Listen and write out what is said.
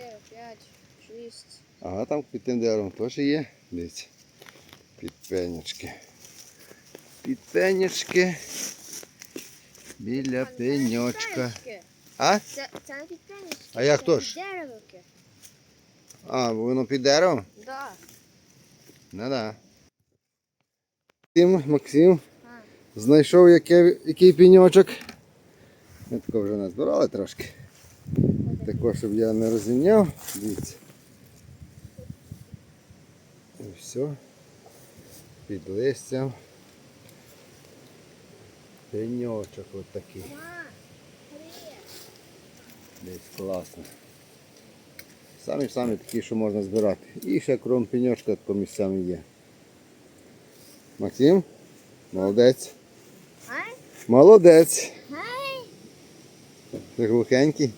чотири, п'ять, шість. Ага, там під тим деревом теж є. Дивіться. Підпенечки. Підпенечки. Біля пеньочка. А? Це, це не підпенечки. А як то ж? Деревики. А, воно під деревом? Да. Ну да. Максим, Максим А. знайшов яке, який пеньочок. Ми тако вже назбирали трошки. Також, щоб я не розімняв. Дивіться. І все. Під листям. Пеньочок от такий. Десь класно. Самі самі такі, що можна збирати. І ще крім пеньочка по місцям є. Максим? Молодець. Молодець. Ти глухенький.